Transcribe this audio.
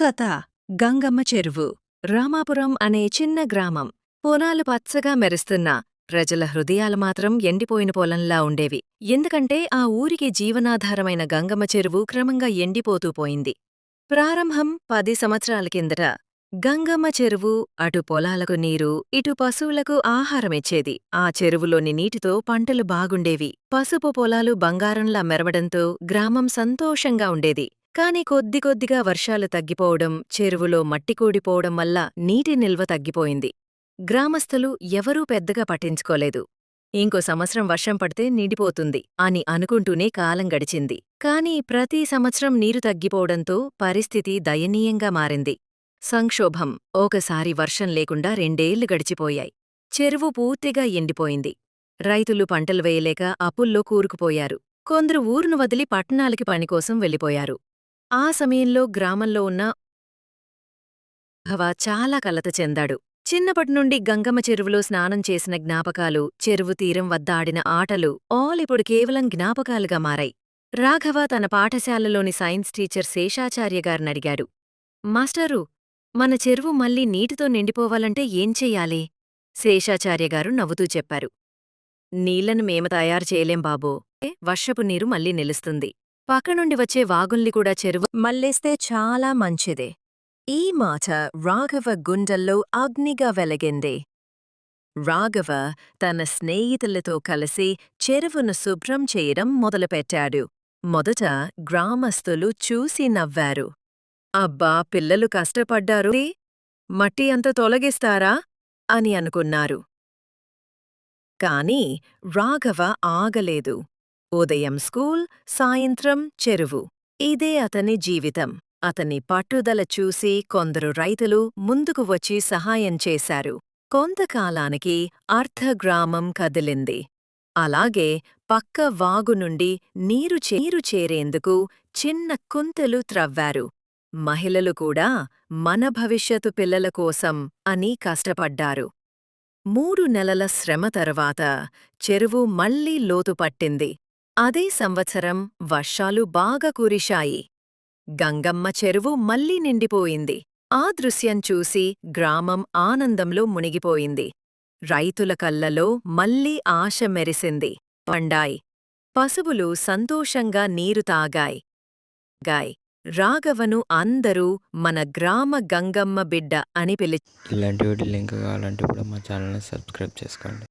కథ గంగమ్మ చెరువు రామాపురం అనే చిన్న గ్రామం. పొలాలు పచ్చగా మెరుస్తున్నా ప్రజల హృదయాలు మాత్రం ఎండిపోయిన పొలంలా ఉండేవి. ఎందుకంటే ఆ ఊరికి జీవనాధారమైన గంగమ్మ చెరువు క్రమంగా ఎండిపోతూ పోయింది. ప్రారంభం పది సంవత్సరాల కిందట గంగమ్మ చెరువు అటు పొలాలకు నీరు ఇటు పశువులకు ఆహారమిచ్చేది ఆ చెరువులోని నీటితో పంటలు బాగుండేవి. పసుపు పొలాలు బంగారంలా మెరవడంతో గ్రామం సంతోషంగా ఉండేది. కాని కొద్ది కొద్దిగా వర్షాలు తగ్గిపోవడం చెరువులో మట్టి కూడిపోవడం వల్ల నీటి నిల్వ తగ్గిపోయింది. గ్రామస్థులు ఎవరూ పెద్దగా పట్టించుకోలేదు. ఇంకో సంవత్సరం వర్షం పడితే నిండిపోతుంది అని అనుకుంటూనే కాలం గడిచింది. కాని ప్రతి సంవత్సరం నీరు తగ్గిపోవడంతో పరిస్థితి దయనీయంగా మారింది. సంక్షోభం ఒకసారి వర్షం లేకుండా రెండేళ్ళు గడిచిపోయాయి. చెరువు పూర్తిగా ఎండిపోయింది. రైతులు పంటలు వేయలేక అప్పుల్లో కూరుకుపోయారు. కొందరు ఊరును వదిలి పట్టణాలకి పనికోసం వెళ్ళిపోయారు. ఆ సమయంలో గ్రామంలో ఉన్న భవ చాలా కలత చెందాడు. చిన్నప్పటినుండి గంగమ్మ చెరువులో స్నానం చేసిన జ్ఞాపకాలు చెరువు తీరం వద్ద ఆడిన ఆటలు ఆల్ ఇప్పుడు కేవలం జ్ఞాపకాలుగా మారాయి. రాఘవ తన పాఠశాలలోని సైన్స్ టీచర్ శేషాచార్య గారినడిగాడు మాస్టరు మన చెరువు మళ్ళీ నీటితో నిండిపోవాలంటే ఏం చెయ్యాలి? శేషాచార్యగారు నవ్వుతూ చెప్పారు. నీళ్ళను మేము తయారు చేయలేం బాబో. ఏ, వర్షపు నీరు మళ్ళీ నిలుస్తుంది. పక్కనుండి వచ్చే వాగుల్ని కూడా చెరువు మల్లేస్తే చాలా మంచిదే. ఈ మాట రాఘవ గుండెల్లో అగ్నిగా వెలగింది. రాఘవ తన స్నేహితులతో కలిసి చెరువును శుభ్రం చేయడం మొదలుపెట్టాడు. మొదట గ్రామస్తులు చూసి నవ్వారు. అబ్బా పిల్లలు కష్టపడ్డారు. మట్టి అంత తొలగిస్తారా? అని అనుకున్నారు. కాని రాఘవ ఆగలేదు. ఉదయం స్కూల్ సాయంత్రం చెరువు. ఇదే అతని జీవితం. అతని పట్టుదల చూసి కొందరు రైతులు ముందుకు వచ్చి సహాయం చేశారు. కొంతకాలానికి అర్ధగ్రామం కదిలింది. అలాగే పక్క వాగు నుండి నీరు చేరు చేరేందుకు చిన్న కుంతలు త్రవ్వారు. మహిళలు కూడా మన భవిష్యత్తు పిల్లల కోసం అని కష్టపడ్డారు. మూడు నెలల శ్రమ తర్వాత చెరువు మళ్ళీ లోతు పట్టింది. అదే సంవత్సరం వర్షాలు బాగా కురిశాయి. గంగమ్మ చెరువు మళ్ళీ నిండిపోయింది. ఆ దృశ్యం చూసి గ్రామం ఆనందంలో మునిగిపోయింది. రైతుల కళ్ళలో మళ్ళీ ఆశ మెరిసింది. పండాయ్ పశువులు సంతోషంగా నీరు తాగాయ్. గాయ్ రాఘవను అందరూ మన గ్రామ గంగమ్మ బిడ్డ అని పిలిచి ఇలాంటి వీడియోలు కావాలంటే ఇప్పుడు మా ఛానల్ని సబ్స్క్రైబ్ చేసుకోండి.